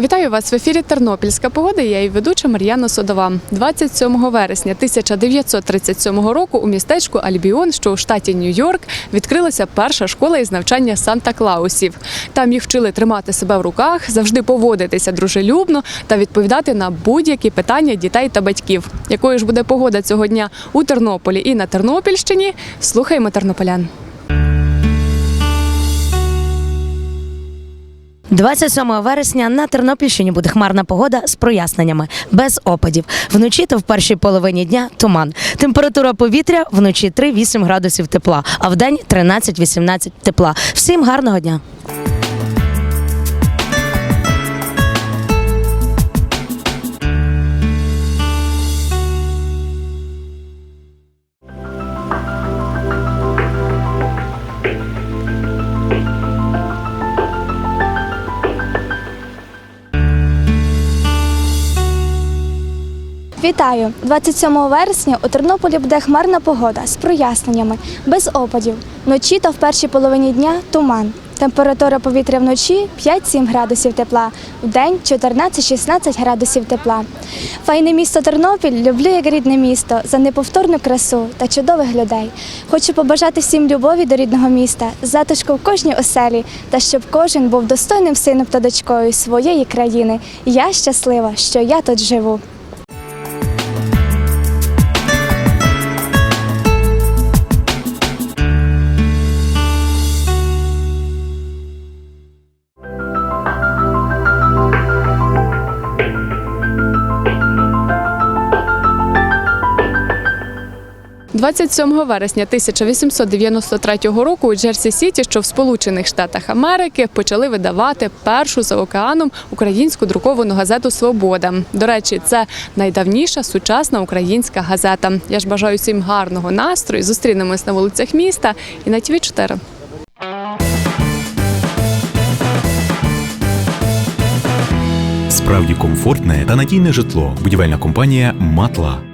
Вітаю вас в ефірі Тернопільська погода. Я її ведуча Мар'яна Содова. 27 вересня 1937 року у містечку Альбіон, що у штаті Нью-Йорк, відкрилася перша школа із навчання Санта-Клаусів. Там їх вчили тримати себе в руках, завжди поводитися дружелюбно та відповідати на будь-які питання дітей та батьків. Якою ж буде погода цього дня у Тернополі і на Тернопільщині? Слухаємо тернополян. 27 вересня на Тернопільщині буде хмарна погода з проясненнями, без опадів. Вночі та в першій половині дня туман. Температура повітря вночі 3-8 градусів тепла, а вдень 13-18 тепла. Всім гарного дня! Вітаю! 27 вересня у Тернополі буде хмарна погода з проясненнями, без опадів. Вночі та в першій половині дня туман. Температура повітря вночі 5-7 градусів тепла, вдень 14-16 градусів тепла. Файне місто Тернопіль люблю як рідне місто за неповторну красу та чудових людей. Хочу побажати всім любові до рідного міста, затишку в кожній оселі та щоб кожен був достойним сином та дочкою своєї країни. Я щаслива, що я тут живу. – 27 вересня 1893 року у Джерсі Сіті, що в Сполучених Штатах Америки, почали видавати першу за океаном українську друковану газету Свобода. До речі, це найдавніша сучасна українська газета. Я ж бажаю всім гарного настрою. Зустрінемось на вулицях міста і на ТВ 4 Справді комфортне та надійне житло. Будівельна компанія Матла.